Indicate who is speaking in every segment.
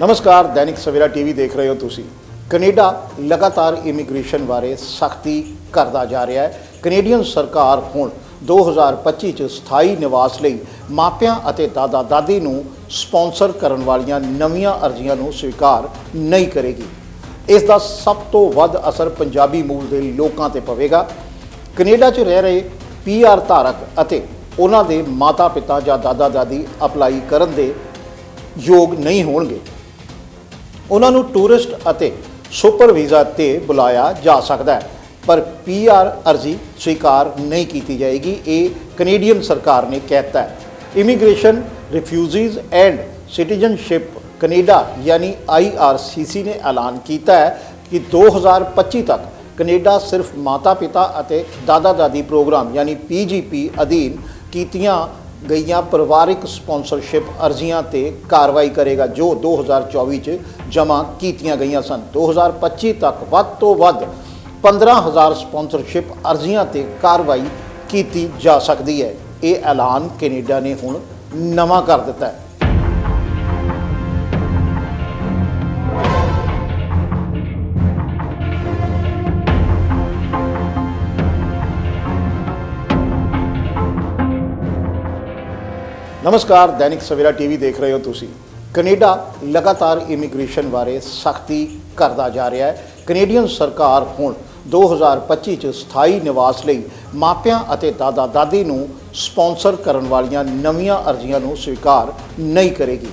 Speaker 1: ਨਮਸਕਾਰ, ਦੈਨਿਕ ਸਵੇਰਾ ਟੀਵੀ ਦੇਖ ਰਹੇ ਹੋ ਤੁਸੀਂ। ਕੈਨੇਡਾ ਲਗਾਤਾਰ ਇਮੀਗ੍ਰੇਸ਼ਨ ਬਾਰੇ ਸਖਤੀ ਕਰਦਾ ਜਾ ਰਿਹਾ ਹੈ। ਕੈਨੇਡੀਅਨ ਸਰਕਾਰ ਹੁਣ 2025 ਚ ਸਥਾਈ ਨਿਵਾਸ ਲਈ ਮਾਪਿਆਂ ਅਤੇ ਦਾਦਾ ਦਾਦੀ ਨੂੰ ਸਪਾਂਸਰ ਕਰਨ ਵਾਲੀਆਂ ਨਵੀਆਂ ਅਰਜ਼ੀਆਂ ਨੂੰ ਸਵੀਕਾਰ ਨਹੀਂ ਕਰੇਗੀ। ਇਸ ਦਾ ਸਭ ਤੋਂ ਵੱਧ ਅਸਰ ਪੰਜਾਬੀ ਮੂਲ ਦੇ ਲੋਕਾਂ ਤੇ ਪਵੇਗਾ। ਕੈਨੇਡਾ 'ਚ ਰਹਿ ਰਹੇ ਪੀਆਰ ਧਾਰਕ ਅਤੇ ਉਹਨਾਂ ਦੇ ਮਾਤਾ-ਪਿਤਾ ਜਾਂ ਦਾਦਾ-ਦਾਦੀ ਅਪਲਾਈ ਕਰਨ ਦੇ ਯੋਗ ਨਹੀਂ ਹੋਣਗੇ। ਉਹਨਾਂ ਨੂੰ ਟੂਰਿਸਟ ਅਤੇ ਸੁਪਰ ਵੀਜ਼ਾ ਤੇ ਬੁਲਾਇਆ ਜਾ ਸਕਦਾ ਹੈ। ਪਰ ਪੀਆਰ ਅਰਜ਼ੀ ਸਵੀਕਾਰ ਨਹੀਂ ਕੀਤੀ ਜਾਏਗੀ, ਇਹ ਕੈਨੇਡੀਅਨ ਸਰਕਾਰ ਨੇ ਕਹਿਤਾ ਹੈ। Immigration, refugees and citizenship Canada ਯਾਨੀ ਆਈਆਰਸੀਸੀ ਨੇ ਐਲਾਨ ਕੀਤਾ ਹੈ ਕਿ 2025 ਤੱਕ ਕੈਨੇਡਾ ਸਿਰਫ ਮਾਤਾ-ਪਿਤਾ ਅਤੇ ਦਾਦਾ-ਦਾਦੀ ਪ੍ਰੋਗਰਾਮ ਯਾਨੀ ਪੀਜੀਪੀ ਅਧੀਨ ਕੀਤੀਆਂ ਗਈਆਂ ਪਰਿਵਾਰਿਕ ਸਪਾਂਸਰਸ਼ਿਪ ਅਰਜ਼ੀਆਂ ਤੇ ਕਾਰਵਾਈ ਕਰੇਗਾ, ਜੋ 2024 ਚ ਜਮ੍ਹਾਂ ਕੀਤੀਆਂ ਗਈਆਂ ਸਨ। 2025 ਤੱਕ ਵੱਧ ਤੋਂ ਵੱਧ 15000 ਸਪਾਂਸਰਸ਼ਿਪ ਅਰਜ਼ੀਆਂ ਤੇ ਕਾਰਵਾਈ ਕੀਤੀ ਜਾ ਸਕਦੀ ਹੈ। ਇਹ ਐਲਾਨ ਕੈਨੇਡਾ ਨੇ ਹੁਣ ਨਵਾਂ ਕਰ ਦਿੱਤਾ ਹੈ। ਨਮਸਕਾਰ, ਦੈਨਿਕ ਸਵੇਰਾ ਟੀਵੀ ਦੇਖ ਰਹੇ ਹੋ ਤੁਸੀਂ। ਕੈਨੇਡਾ ਲਗਾਤਾਰ ਇਮੀਗ੍ਰੇਸ਼ਨ ਬਾਰੇ ਸਖਤੀ ਕਰਦਾ ਜਾ ਰਿਹਾ ਹੈ। ਕੈਨੇਡੀਅਨ ਸਰਕਾਰ ਹੁਣ 2025 ਚ ਸਥਾਈ ਨਿਵਾਸ ਲਈ ਮਾਪਿਆਂ ਅਤੇ ਦਾਦਾ ਦਾਦੀ ਨੂੰ ਸਪਾਂਸਰ ਕਰਨ ਵਾਲੀਆਂ ਨਵੀਆਂ ਅਰਜ਼ੀਆਂ ਨੂੰ ਸਵੀਕਾਰ ਨਹੀਂ ਕਰੇਗੀ।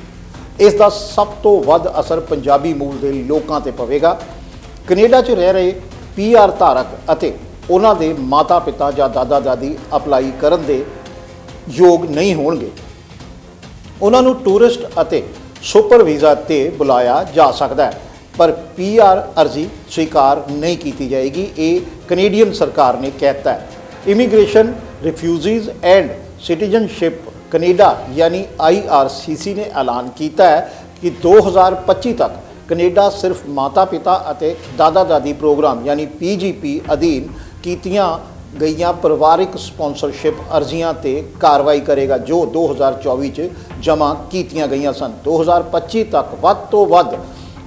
Speaker 1: ਇਸ ਦਾ ਸਭ ਤੋਂ ਵੱਧ ਅਸਰ ਪੰਜਾਬੀ ਮੂਲ ਦੇ ਲੋਕਾਂ ਤੇ ਪਵੇਗਾ। ਕੈਨੇਡਾ 'ਚ ਰਹਿ ਰਹੇ ਪੀਆਰ ਧਾਰਕ ਅਤੇ ਉਹਨਾਂ ਦੇ ਮਾਤਾ-ਪਿਤਾ ਜਾਂ ਦਾਦਾ-ਦਾਦੀ ਅਪਲਾਈ ਕਰਨ ਦੇ ਯੋਗ ਨਹੀਂ ਹੋਣਗੇ। ਉਹਨਾਂ ਨੂੰ ਟੂਰਿਸਟ ਅਤੇ ਸੁਪਰ ਵੀਜ਼ਾ ਤੇ ਬੁਲਾਇਆ ਜਾ ਸਕਦਾ ਹੈ। ਪਰ ਪੀਆਰ ਅਰਜ਼ੀ ਸਵੀਕਾਰ ਨਹੀਂ ਕੀਤੀ ਜਾਏਗੀ, ਇਹ ਕੈਨੇਡੀਅਨ ਸਰਕਾਰ ਨੇ ਕਹਿਤਾ ਹੈ। Immigration, refugees and citizenship Canada ਯਾਨੀ ਆਈਆਰਸੀਸੀ ਨੇ ਐਲਾਨ ਕੀਤਾ ਹੈ ਕਿ 2025 ਤੱਕ ਕੈਨੇਡਾ ਸਿਰਫ ਮਾਤਾ-ਪਿਤਾ ਅਤੇ ਦਾਦਾ-ਦਾਦੀ ਪ੍ਰੋਗਰਾਮ ਯਾਨੀ ਪੀਜੀਪੀ ਅਧੀਨ ਕੀਤੀਆਂ ਗਈਆਂ ਪਰਿਵਾਰਿਕ ਸਪਾਂਸਰਸ਼ਿਪ ਅਰਜ਼ੀਆਂ ਤੇ ਕਾਰਵਾਈ ਕਰੇਗਾ, ਜੋ 2024 ਚ ਜਮ੍ਹਾਂ ਕੀਤੀਆਂ ਗਈਆਂ ਸਨ। 2025 ਤੱਕ ਵੱਧ ਤੋਂ ਵੱਧ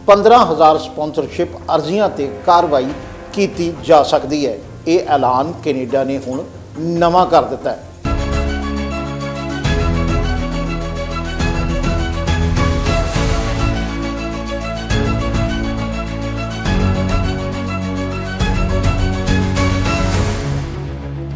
Speaker 1: 15000 ਸਪਾਂਸਰਸ਼ਿਪ ਅਰਜ਼ੀਆਂ ਤੇ ਕਾਰਵਾਈ ਕੀਤੀ ਜਾ ਸਕਦੀ ਹੈ। ਇਹ ਐਲਾਨ ਕੈਨੇਡਾ ਨੇ ਹੁਣ ਨਵਾਂ ਕਰ ਦਿੱਤਾ ਹੈ।